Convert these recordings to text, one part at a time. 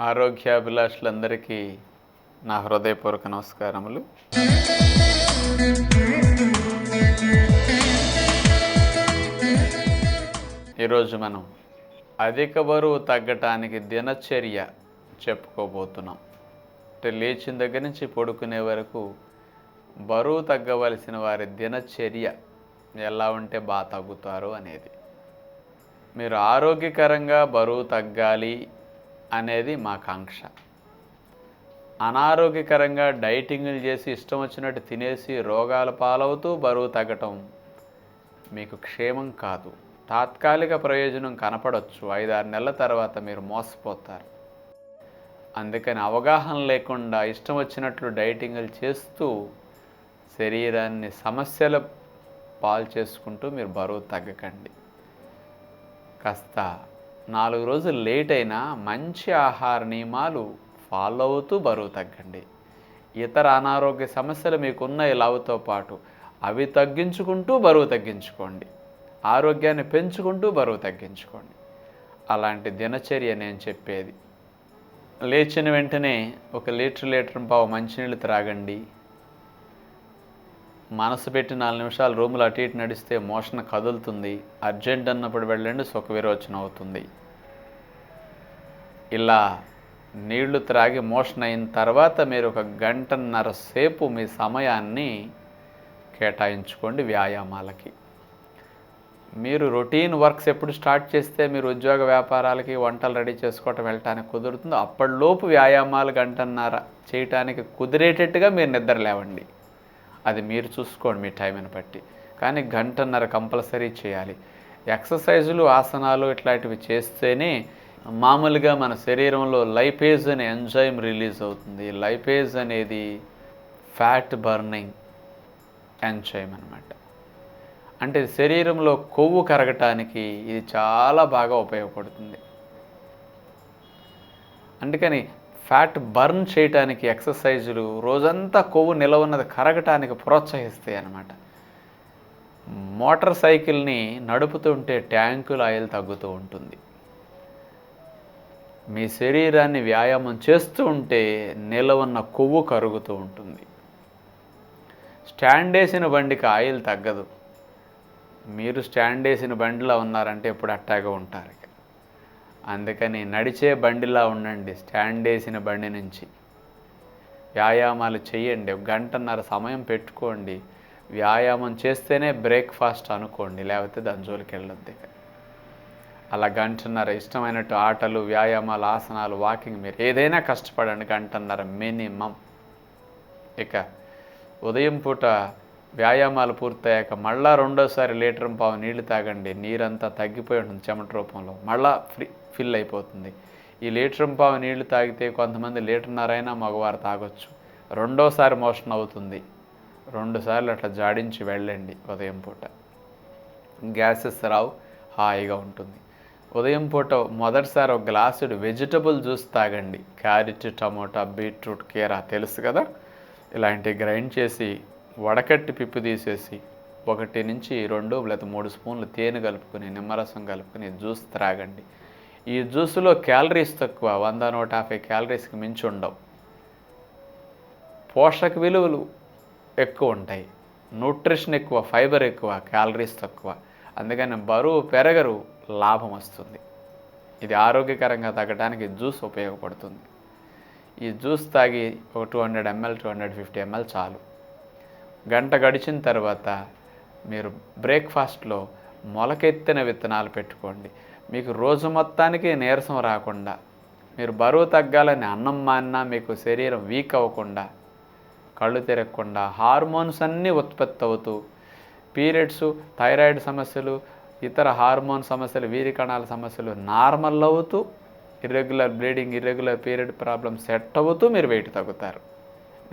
ఆరోగ్యాభిలాషులందరికీ నా హృదయపూర్వక నమస్కారములు. ఈరోజు మనం అధిక బరువు తగ్గటానికి దినచర్య చెప్పుకోబోతున్నాం. అంటే లేచిన దగ్గర నుంచి పడుకునే వరకు బరువు తగ్గవలసిన వారి దినచర్య ఎలా ఉంటే బాగా తగ్గుతారు అనేది. మీరు ఆరోగ్యకరంగా బరువు తగ్గాలి అనేది మా కాంక్ష. అనారోగ్యకరంగా డైటింగ్లు చేసి ఇష్టం వచ్చినట్టు తినేసి రోగాల పాలవుతూ బరువు తగ్గటం మీకు క్షేమం కాదు. తాత్కాలిక ప్రయోజనం కనపడవచ్చు ఐదారు నెలల తర్వాత మీరు మోసపోతారు. అందుకని అవగాహన లేకుండా ఇష్టం వచ్చినట్లు డైటింగ్లు చేస్తూ శరీరాన్ని సమస్యల పాలు చేసుకుంటూ మీరు బరువు తగ్గకండి. కాస్త నాలుగు రోజులు లేట్ అయినా మంచి ఆహార నియమాలు ఫాలో అవుతూ బరువు తగ్గండి. ఇతర అనారోగ్య సమస్యలు మీకున్న లావుతో పాటు అవి తగ్గించుకుంటూ బరువు తగ్గించుకోండి. ఆరోగ్యాన్ని పెంచుకుంటూ బరువు తగ్గించుకోండి. అలాంటి దినచర్య నేను చెప్పేది. లేచిన వెంటనే ఒక లీటర్ లీటర్ పావు మంచినీళ్ళు త్రాగండి. మనసు పెట్టి నాలుగు నిమిషాలు రూములు అటు ఇటు నడిస్తే మోషన్ కదులుతుంది. అర్జెంట్ అన్నప్పుడు వెళ్ళండి సుఖ విరోచన అవుతుంది. ఇలా నీళ్ళు త్రాగి మోషన్ అయిన తర్వాత మీరు ఒక గంటన్నర సేపు మీ సమయాన్ని కేటాయించుకోండి వ్యాయామాలకి. మీరు రొటీన్ వర్క్స్ ఎప్పుడు స్టార్ట్ చేస్తే మీరు ఉద్యోగ వ్యాపారాలకి వంటలు రెడీ చేసుకోవటం వెళ్ళటానికి కుదురుతుందో అప్పటిలోపు వ్యాయామాలు గంటన్నర చేయటానికి కుదిరేటట్టుగా మీరు నిద్ర లేవండి అది మీరు చూసుకోండి మీ టైంని బట్టి. కానీ గంటన్నర కంపల్సరీ చేయాలి. ఎక్సర్సైజులు ఆసనాలు ఇట్లాంటివి చేస్తేనే మామూలుగా మన శరీరంలో లైపేజ్ అనే ఎంజైమ్ రిలీజ్ అవుతుంది. లైపేజ్ అనేది ఫ్యాట్ బర్నింగ్ ఎంజైమ్ అనమాట అంటే శరీరంలో కొవ్వు కరగటానికి ఇది చాలా బాగా ఉపయోగపడుతుంది. అందుకని ఫ్యాట్ బర్న్ చేయటానికి ఎక్సర్సైజులు రోజంతా కొవ్వు నిలవ ఉన్నది కరగటానికి ప్రోత్సహిస్తాయి అన్నమాట. మోటార్ సైకిల్ని నడుపుతుంటే ట్యాంకుల ఆయిల్ తగ్గుతూ ఉంటుంది. మీ శరీరాన్ని వ్యాయామం చేస్తూ ఉంటే నిలవన్న కొవ్వు కరుగుతూ ఉంటుంది. స్టాండ్ వేసిన బండికి ఆయిల్ తగ్గదు. మీరు స్టాండ్ వేసిన బండిలా ఉన్నారంటే ఎప్పుడు అట్టాగా ఉంటారు. అందుకని నడిచే బండిలా ఉండండి స్టాండ్ వేసిన బండి నుంచి. వ్యాయామాలు చేయండి గంటన్నర సమయం పెట్టుకోండి. వ్యాయామం చేస్తేనే బ్రేక్ఫాస్ట్ అనుకోండి లేకపోతే దాని జోలికి అలా గంటన్నర ఇష్టమైనట్టు ఆటలు వ్యాయామాలు ఆసనాలు వాకింగ్ మీరు ఏదైనా కష్టపడండి గంటన్నర మినిమం. ఇక ఉదయం పూట వ్యాయామాలు పూర్తయ్యాక మళ్ళా రెండోసారి లీటర్ పావు నీళ్ళు తాగండి. నీరంతా తగ్గిపోయి ఉంటుంది చెమట రూపంలో. మళ్ళా ఫ్రీ ఫిల్ అయిపోతుంది. ఈ లీటర్ పావు నీళ్ళు తాగితే కొంతమంది లీటర్నరైనా మగవారు తాగొచ్చు. రెండోసారి మోషన్ అవుతుంది. రెండుసార్లు అట్లా జాడించి వెళ్ళండి ఉదయం పూట. గ్యాసెస్ రావు హాయిగా ఉంటుంది. ఉదయం పూట మొదటిసారి ఒక గ్లాసుడు వెజిటబుల్ జ్యూస్ తాగండి. క్యారెట్ టమోటా బీట్రూట్ కీరా తెలుసు కదా? ఇలాంటివి గ్రైండ్ చేసి వడకట్టి పిప్పు తీసేసి ఒకటి నుంచి రెండు లేదా మూడు స్పూన్లు తేనె కలుపుకొని నిమ్మరసం కలుపుకొని జ్యూస్ త్రాగండి. ఈ జ్యూస్లో క్యాలరీస్ తక్కువ వంద నూట యాభై క్యాలరీస్కి మించి ఉండవు. పోషక విలువలు ఎక్కువ ఉంటాయి. న్యూట్రిషన్ ఎక్కువ ఫైబర్ ఎక్కువ క్యాలరీస్ తక్కువ. అందుకని బరువు పెరగరు లాభం వస్తుంది. ఇది ఆరోగ్యకరంగా తగ్గడానికి జ్యూస్ ఉపయోగపడుతుంది. ఈ జ్యూస్ తాగి ఒక two hundred ML two hundred fifty ML చాలు. గంట గడిచిన తర్వాత మీరు బ్రేక్ఫాస్ట్లో మొలకెత్తిన విత్తనాలు పెట్టుకోండి. మీకు రోజు మొత్తానికి నీరసం రాకుండా మీరు బరువు తగ్గాలని అన్నం మాన్నా మీకు శరీరం వీక్ అవ్వకుండా కళ్ళు తిరగకుండా హార్మోన్స్ అన్నీ ఉత్పత్తి అవుతూ పీరియడ్స్ థైరాయిడ్ సమస్యలు ఇతర హార్మోన్ సమస్యలు వీరికణాల సమస్యలు నార్మల్ అవుతూ irregular bleeding irregular period problem set అవుతూ మీరు వెయిట్ తగ్గుతారు.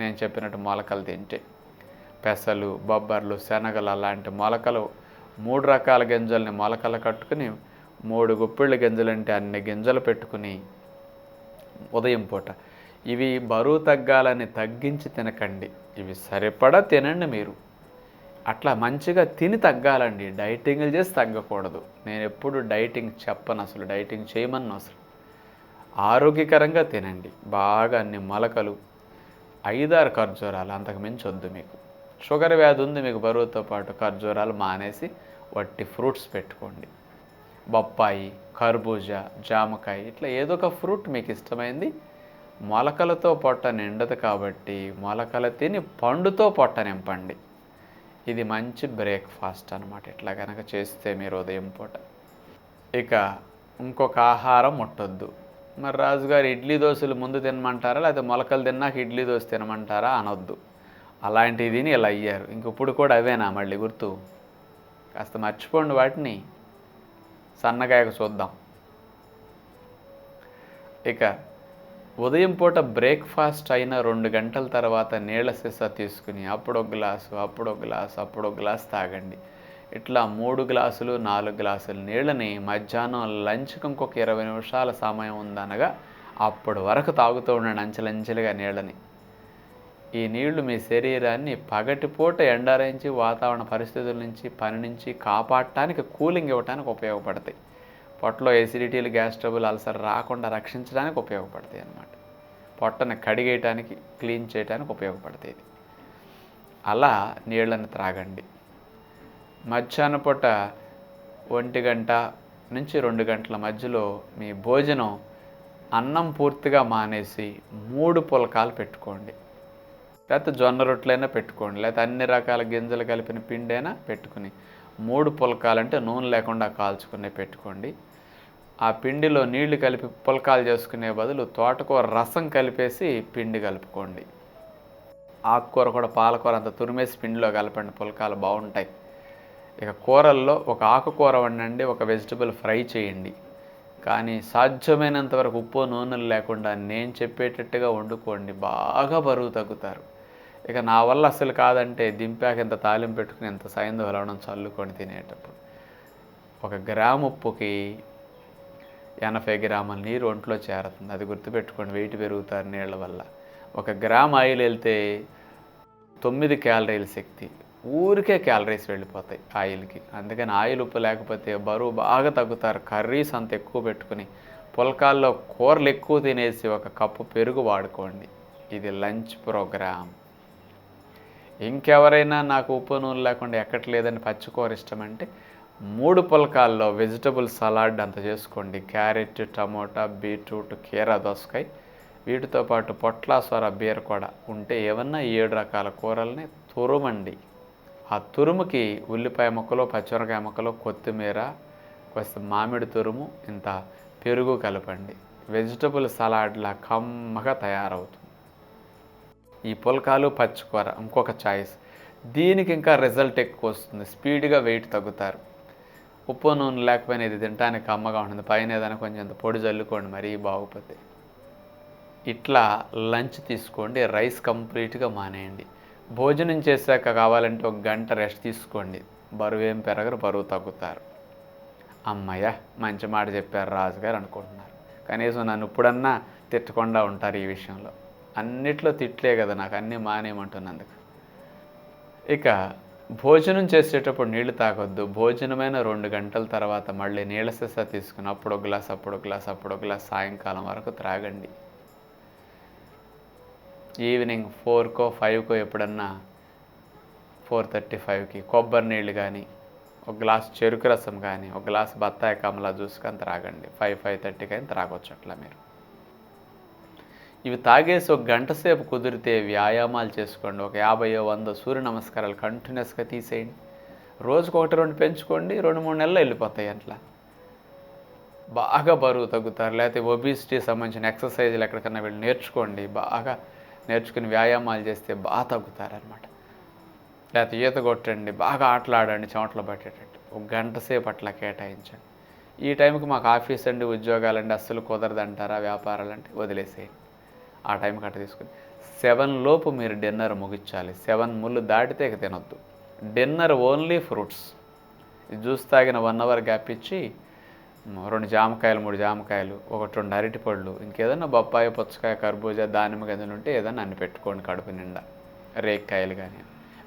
నేను చెప్పినట్టు మొలకలు తింటే. పెసలు బొబ్బర్లు శనగలు అలాంటి మొలకలు మూడు రకాల గింజల్ని మొలకలు కట్టుకుని మూడు గుప్పిళ్ళ గింజలు అంటే అన్ని గింజలు పెట్టుకుని ఉదయం పూట. ఇవి బరువు తగ్గాలని తగ్గించి తినకండి. ఇవి సరిపడా తినండి మీరు. అట్లా మంచిగా తిని తగ్గాలండి. డైటింగ్లు చేసి తగ్గకూడదు. నేను ఎప్పుడు డైటింగ్ చెప్పను అసలు డైటింగ్ చేయమన్ను అసలు. ఆరోగ్యకరంగా తినండి. బాగా అన్ని మొలకలు ఐదారు ఖర్జూరాలు అంతకు మించి వద్దు మీకు. షుగర్ వ్యాధి ఉంది మీకు బరువుతో పాటు ఖర్జూరాలు మానేసి వట్టి ఫ్రూట్స్ పెట్టుకోండి. బొప్పాయి కర్బూజా జామకాయ ఇట్లా ఏదో ఒక ఫ్రూట్ మీకు ఇష్టమైంది మొలకలతో పొట్ట నిండదు కాబట్టి మొలకలు తిని పండుతో పొట్ట నింపండి. ఇది మంచి బ్రేక్ఫాస్ట్ అనమాట ఇట్లా కనుక చేస్తే మీరు ఉదయం పూట. ఇక ఇంకొక ఆహారం ముట్టొద్దు. మరి రాజుగారు ఇడ్లీ దోశలు ముందు తినమంటారా లేకపోతే మొలకలు తిన్నాక ఇడ్లీ దోశ తినమంటారా అనొద్దు. అలాంటిది ఇలా అయ్యారు. ఇంక ఇప్పుడు కూడా అవేనా మళ్ళీ గుర్తు? కాస్త మర్చిపోండి వాటిని. సన్నగాయకు చూద్దాం. ఇక ఉదయం పూట బ్రేక్ఫాస్ట్ అయిన రెండు గంటల తర్వాత నీళ్ళ సీసా తీసుకుని అప్పుడు ఒక గ్లాసు అప్పుడు ఒక గ్లాసు అప్పుడు ఒక గ్లాసు తాగండి. ఇట్లా మూడు గ్లాసులు నాలుగు గ్లాసులు నీళ్ళని మధ్యాహ్నం లంచ్కి ఇంకొక ఇరవై నిమిషాల సమయం ఉందనగా అప్పటి వరకు తాగుతూ ఉండండి అంచెలంచెలుగా నీళ్ళని. ఈ నీళ్ళు మీ శరీరాన్ని పగటిపూట ఎండారించి వాతావరణ పరిస్థితుల నుంచి పని నుంచి కాపాడటానికి కూలింగ్ ఇవ్వడానికి ఉపయోగపడతాయి. పొట్టలో ఎసిడిటీలు గ్యాస్ ట్రబుల్ అల్సర్ రాకుండా రక్షించడానికి ఉపయోగపడతాయి అన్నమాట. పొట్టను కడిగేయటానికి క్లీన్ చేయడానికి ఉపయోగపడతాయి అలా నీళ్ళని త్రాగండి. మధ్యాహ్న పూట ఒంటి గంట నుంచి రెండు గంటల మధ్యలో మీ భోజనం అన్నం పూర్తిగా మానేసి మూడు పులకాలు పెట్టుకోండి. లేకపోతే జొన్న రొట్టెలైనా పెట్టుకోండి లేకపోతే అన్ని రకాల గింజలు కలిపిన పిండి అయినా పెట్టుకుని మూడు పులకాలంటే నూనె లేకుండా కాల్చుకునే పెట్టుకోండి. ఆ పిండిలో నీళ్ళు కలిపి పులకాలు చేసుకునే బదులు తోటకూర రసం కలిపేసి పిండి కలుపుకోండి. ఆకుకూర కూడా పాలకూర అంత తురిమేసి పిండిలో కలపండి పులకాలు బాగుంటాయి. ఇక కూరల్లో ఒక ఆకుకూర వండండి ఒక వెజిటబుల్ ఫ్రై చేయండి. కానీ సాధ్యమైనంత వరకు ఉప్పు నూనెలు లేకుండా నేను చెప్పేటట్టుగా వండుకోండి బాగా బరువు తగ్గుతారు. ఇక నా వల్ల అసలు కాదంటే దింపాక ఇంత తాలింపు పెట్టుకుని ఇంత సైందు హలవడం చల్లుకొని తినేటప్పుడు. ఒక గ్రాము ఉప్పుకి ఎనభై గ్రాముల నీరు ఒంట్లో చేరుతుంది. అది గుర్తుపెట్టుకోండి వెయిట్ పెరుగుతారు నీళ్ళ వల్ల. ఒక గ్రామ్ ఆయిల్ వెళ్తే తొమ్మిది క్యాలరీల శక్తి. ఊరికే క్యాలరీస్ వెళ్ళిపోతాయి ఆయిల్కి. అందుకని ఆయిల్ ఉప్పు లేకపోతే బరువు బాగా తగ్గుతారు. కర్రీస్ అంత ఎక్కువ పెట్టుకుని పుల్కాల్లో కూరలు ఎక్కువ తినేసి ఒక కప్పు పెరుగు వాడుకోండి. ఇది లంచ్ ప్రోగ్రామ్. ఇంకెవరైనా నాకు ఉప్పు నూనె లేకుండా ఎక్కట్లేదని పచ్చికూర ఇష్టం అంటే మూడు పులకాల్లో వెజిటబుల్ సలాడ్ అంత చేసుకోండి. క్యారెట్ టమోటా బీట్రూట్ కీరా దోసకాయ. వీటితో పాటు పొట్ల సొర బీర కూడా ఉంటే ఏమన్నా ఏడు రకాల కూరల్ని తురుమండి. ఆ తురుముకి ఉల్లిపాయ ముక్కలు పచ్చిమిరకాయ ముక్కలు కొత్తిమీర కొంచెం మామిడి తురుము ఇంత పెరుగు కలపండి. వెజిటబుల్ సలాడ్లా కమ్మగా తయారవుతుంది. ఈ పుల్కాలు పచ్చికూర ఇంకొక చాయిస్. దీనికి ఇంకా రిజల్ట్ ఎక్కువ వస్తుంది. స్పీడ్గా వెయిట్ తగ్గుతారు. ఉప్పు నూనె లేకపోయినా ఇది తినడానికి కమ్మగా ఉంటుంది. పైన ఏదైనా కొంచెం ఇంత పొడి చల్లుకోండి మరీ బాగుపోతే ఇట్లా లంచ్ తీసుకోండి రైస్ కంప్లీట్గా మానేయండి. భోజనం చేశాక కావాలంటే ఒక గంట రెస్ట్ తీసుకోండి. బరువు ఏం పెరగరు బరువు తగ్గుతారు. అమ్మయ్య మంచి మాట చెప్పారు రాజుగారు అనుకుంటున్నారు. కనీసం నన్ను ఇప్పుడన్నా తిట్టకుండా ఉంటారు ఈ విషయంలో. అన్నిట్లో తిట్లే కదా నాకు అన్నీ మానేయమంటున్నందుకు. ఇక భోజనం చేసేటప్పుడు నీళ్ళు తాగొద్దు భోజనమైన రెండు గంటల తర్వాత మళ్ళీ నీళ్ళ సెస తీసుకుని అప్పుడు ఒక గ్లాస్ అప్పుడు ఒక గ్లాస్ అప్పుడు ఒక గ్లాస్ సాయంకాలం వరకు త్రాగండి. ఈవినింగ్ ఫోర్కో ఫైవ్కో ఎప్పుడన్నా ఫోర్ థర్టీ ఫైవ్కి కొబ్బరి నీళ్ళు కానీ ఒక గ్లాస్ చెరుకు రసం కానీ ఒక గ్లాస్ బత్తాయి కమలా జ్యూస్ కానీ త్రాగండి. ఫైవ్ ఫైవ్ థర్టీకి అయినా త్రాగొచ్చు అట్లా మీరు. ఇవి తాగేసి ఒక గంట సేపు కుదిరితే వ్యాయామాలు చేసుకోండి. ఒక యాభైయో వంద సూర్య నమస్కారాలు కంటిన్యూస్గా తీసేయండి. రోజుకు ఒకటి రెండు పెంచుకోండి. రెండు మూడు నెలలు వెళ్ళిపోతాయి అట్లా. బాగా బరువు తగ్గుతారు. లేకపోతే ఒబిసిటీ సంబంధించిన ఎక్సర్సైజ్లు ఎక్కడికన్నా వెళ్ళి నేర్చుకోండి. బాగా నేర్చుకుని వ్యాయామాలు చేస్తే బాగా తగ్గుతారనమాట లేకపోతే ఈత కొట్టండి. బాగా ఆటలాడండి. చెమటలు పట్టేటట్టు. ఒక గంట సేపు అట్లా కేటాయించండి. ఈ టైంకి మాకు ఆఫీస్ అండి ఉద్యోగాలండి అస్సలు కుదరదంటారా? వ్యాపారాలు అంటే వదిలేసేయండి. ఆ టైంకి కట్ట తీసుకుని. సెవెన్ లోపు మీరు డిన్నర్ ముగించాలి సెవెన్ ముళ్ళు దాటితే ఇక తినొద్దు. Dinner only fruits. జ్యూస్ తాగిన వన్ అవర్ గ్యాప్ ఇచ్చి రెండు జామకాయలు మూడు జామకాయలు ఒకటి రెండు అరటిపళ్ళు ఇంకేదన్నా బొప్పాయి పుచ్చకాయ కర్బూజా దానిమ్మ గింజలు ఉంటే ఏదన్నా అన్ని పెట్టుకోండి కడుపు నిండా. రేక్కాయలు కానీ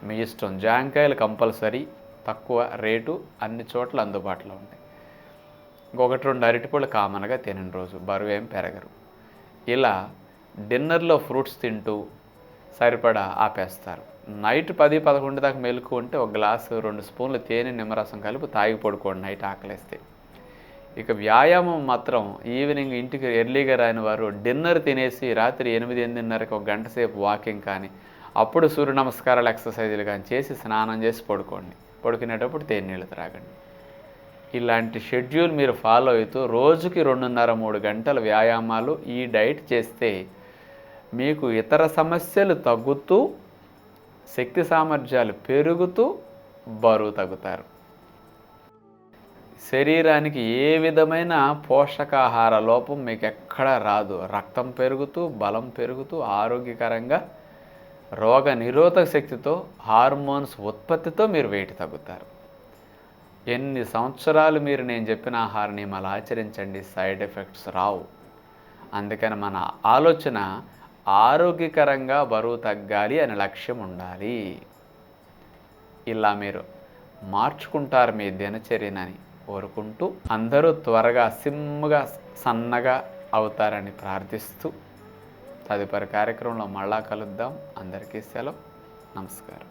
మీ ఇష్టం జామకాయలు కంపల్సరీ తక్కువ రేటు అన్ని చోట్ల అందుబాటులో ఉంటాయి. ఇంకొకటి రెండు అరటిపళ్ళు కామన్గా తినని రోజు. బరువు ఏం పెరగరు. ఇలా డిన్నర్లో ఫ్రూట్స్ తింటూ సరిపడా ఆపేస్తారు. నైట్ పది పదకొండు దాకా మెలకు ఉంటే ఒక గ్లాసు రెండు స్పూన్లు తేనె నిమ్మరసం కలిపి తాగి పడుకోండి నైట్ ఆకలేస్తే. ఇక వ్యాయామం మాత్రం ఈవినింగ్ ఇంటికి ఎర్లీగా రాని వారు డిన్నర్ తినేసి రాత్రి ఎనిమిది ఎనిమిదిన్నరకు ఒక గంట సేపు వాకింగ్ కానీ అప్పుడు సూర్య నమస్కారాలు ఎక్సర్సైజులు కానీ చేసి స్నానం చేసి పడుకోండి. పడుకునేటప్పుడు తేనె నీళ్ళు త్రాగండి. ఇలాంటి షెడ్యూల్ మీరు ఫాలో అవుతూ రోజుకి రెండున్నర మూడు గంటల వ్యాయామాలు ఈ డైట్ చేస్తే మీకు ఇతర సమస్యలు తగ్గుతూ శక్తి సామర్థ్యాలు పెరుగుతూ బరువు తగ్గుతారు. శరీరానికి ఏ విధమైన పోషకాహార లోపం మీకు ఎక్కడా రాదు. రక్తం పెరుగుతూ బలం పెరుగుతూ ఆరోగ్యకరంగా రోగ నిరోధక శక్తితో హార్మోన్స్ ఉత్పత్తితో మీరు వెయిట్ తగ్గుతారు. ఎన్ని సంవత్సరాలు మీరు నేను చెప్పిన ఆహార నియమాలు ఆచరించండి సైడ్ ఎఫెక్ట్స్ రావు. అందుకని మన ఆలోచన ఆరోగ్యకరంగా బరువు తగ్గాలి అనే లక్ష్యం ఉండాలి. ఇలా మీరు మార్చుకుంటారు మీ దినచర్యనని కోరుకుంటూ అందరూ త్వరగా సిమ్గా సన్నగా అవుతారని ప్రార్థిస్తూ తదుపరి కార్యక్రమంలో మళ్ళా కలుద్దాం. అందరికీ సెలవు. నమస్కారం.